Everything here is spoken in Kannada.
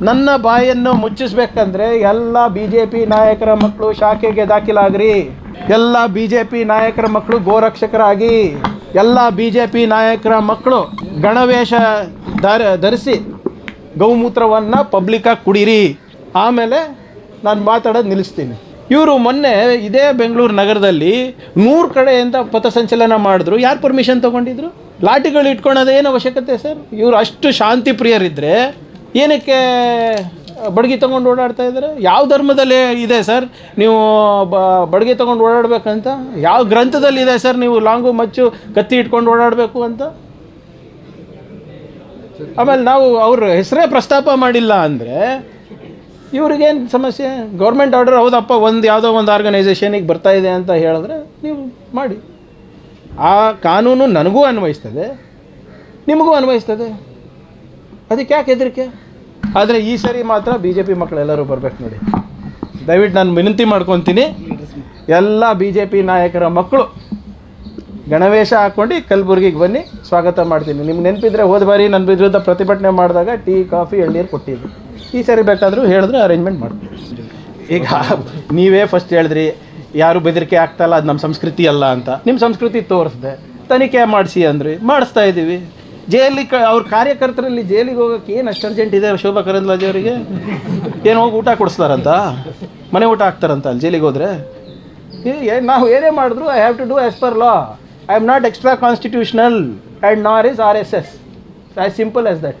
ನನ್ನ ಬಾಯನ್ನು ಮುಚ್ಚಿಸ್ಬೇಕಂದ್ರೆ ಎಲ್ಲ ಬಿ ಜೆ ಪಿ ನಾಯಕರ ಮಕ್ಕಳು ಶಾಖೆಗೆ ದಾಖಲಾಗ್ರಿ. ಎಲ್ಲ ಬಿ ಜೆ ಪಿ ನಾಯಕರ ಮಕ್ಕಳು ಗೋರಕ್ಷಕರಾಗಿ. ಎಲ್ಲ ಬಿ ಜೆ ಪಿ ನಾಯಕರ ಮಕ್ಕಳು ಗಣವೇಷ ಧರ, ಧರಿಸಿ ಗೌಮೂತ್ರವನ್ನು ಪಬ್ಲಿಕ್ಕಾಗಿ ಕುಡೀರಿ. ಆಮೇಲೆ ನಾನು ಮಾತಾಡೋದು ನಿಲ್ಲಿಸ್ತೀನಿ. ಇವರು ಮೊನ್ನೆ ಇದೇ ಬೆಂಗಳೂರು ನಗರದಲ್ಲಿ ನೂರು ಕಡೆಯಿಂದ ಪಥಸಂಚಲನ ಮಾಡಿದ್ರು. ಯಾರು ಪರ್ಮಿಷನ್ ತೊಗೊಂಡಿದ್ರು? ಲಾಠಿಗಳು ಇಟ್ಕೊಳೋದೇನು ಅವಶ್ಯಕತೆ ಸರ್? ಇವರು ಅಷ್ಟು ಶಾಂತಿ ಪ್ರಿಯರಿದ್ದರೆ ಏನಕ್ಕೆ ಬಡಗಿ ತೊಗೊಂಡು ಓಡಾಡ್ತಾ ಇದ್ದಾರೆ? ಯಾವ ಧರ್ಮದಲ್ಲಿ ಇದೆ ಸರ್ ನೀವು ಬ, ಬಡಗಿ ತೊಗೊಂಡು ಓಡಾಡಬೇಕಂತ? ಯಾವ ಗ್ರಂಥದಲ್ಲಿ ಇದೆ ಸರ್ ನೀವು ಲಾಂಗು ಮಚ್ಚು ಕತ್ತಿ ಇಟ್ಕೊಂಡು ಓಡಾಡಬೇಕು ಅಂತ? ಆಮೇಲೆ ನಾವು ಅವ್ರ ಹೆಸರೇ ಪ್ರಸ್ತಾಪ ಮಾಡಿಲ್ಲ ಅಂದರೆ ಇವ್ರಿಗೇನು ಸಮಸ್ಯೆ? ಗೌರ್ಮೆಂಟ್ ಆರ್ಡರ್ ಹೌದಪ್ಪ, ಒಂದು ಯಾವುದೋ ಒಂದು ಆರ್ಗನೈಸೇಷನಿಗೆ ಬರ್ತಾ ಇದೆ ಅಂತ ಹೇಳಿದ್ರೆ ನೀವು ಮಾಡಿ. ಆ ಕಾನೂನು ನನಗೂ ಅನ್ವಯಿಸ್ತದೆ, ನಿಮಗೂ ಅನ್ವಯಿಸ್ತದೆ. ಅದಕ್ಕೆ ಯಾಕೆ ಹೆದರಿಕೆ? ಆದರೆ ಈ ಸರಿ ಮಾತ್ರ ಬಿ ಜೆ ಪಿ ಮಕ್ಕಳೆಲ್ಲರೂ ಬರಬೇಕು ನೋಡಿ. ದಯವಿಟ್ಟು ನಾನು ವಿನಂತಿ ಮಾಡ್ಕೊತೀನಿ. ಎಲ್ಲ ಬಿ ಜೆ ಪಿ ನಾಯಕರ ಮಕ್ಕಳು ಗಣವೇಶ ಹಾಕ್ಕೊಂಡು ಕಲಬುರ್ಗಿಗೆ ಬನ್ನಿ. ಸ್ವಾಗತ ಮಾಡ್ತೀನಿ. ನಿಮ್ಗೆ ನೆನಪಿದ್ರೆ ಹೋದ ಬಾರಿ ನನ್ನ ವಿರುದ್ಧ ಪ್ರತಿಭಟನೆ ಮಾಡಿದಾಗ ಟೀ, ಕಾಫಿ, ಎಳ್ನೀರು ಕೊಟ್ಟಿದ್ದು. ಈ ಸರಿ ಬೇಕಾದರೂ ಹೇಳಿದ್ರೆ ಅರೇಂಜ್ಮೆಂಟ್ ಮಾಡ್ತೀನಿ. ಈಗ ನೀವೇ ಫಸ್ಟ್ ಹೇಳಿದ್ರಿ, ಯಾರು ಬೆದರಿಕೆ ಆಗ್ತಾಯಿಲ್ಲ ಅದು ನಮ್ಮ ಸಂಸ್ಕೃತಿ ಅಲ್ಲ ಅಂತ. ನಿಮ್ಮ ಸಂಸ್ಕೃತಿ ತೋರಿಸ್ದೆ. ತನಿಖೆ ಮಾಡಿಸಿ ಅಂದ್ರಿ. ಮಾಡಿಸ್ತಾ ಇದ್ದೀವಿ. ಜೈಲಿಗೆ ಕ ಅವ್ರ ಕಾರ್ಯಕರ್ತರಲ್ಲಿ ಜೈಲಿಗೆ ಹೋಗೋಕೆ ಏನು ಅಷ್ಟು ಅರ್ಜೆಂಟ್ ಇದೆ ಶೋಭಾ ಕರಂದ್ಲಾಜೆ ಅವರಿಗೆ? ಏನು ಹೋಗಿ ಊಟ ಕೊಡಿಸ್ತಾರಂತ? ಮನೆ ಊಟ ಹಾಕ್ತಾರಂತ ಅಲ್ಲಿ ಜೈಲಿಗೆ ಹೋದರೆ? ನಾವು ಏನೇ ಮಾಡಿದ್ರು I have to do as per law I am not extra constitutional and nor is R S S as simple as that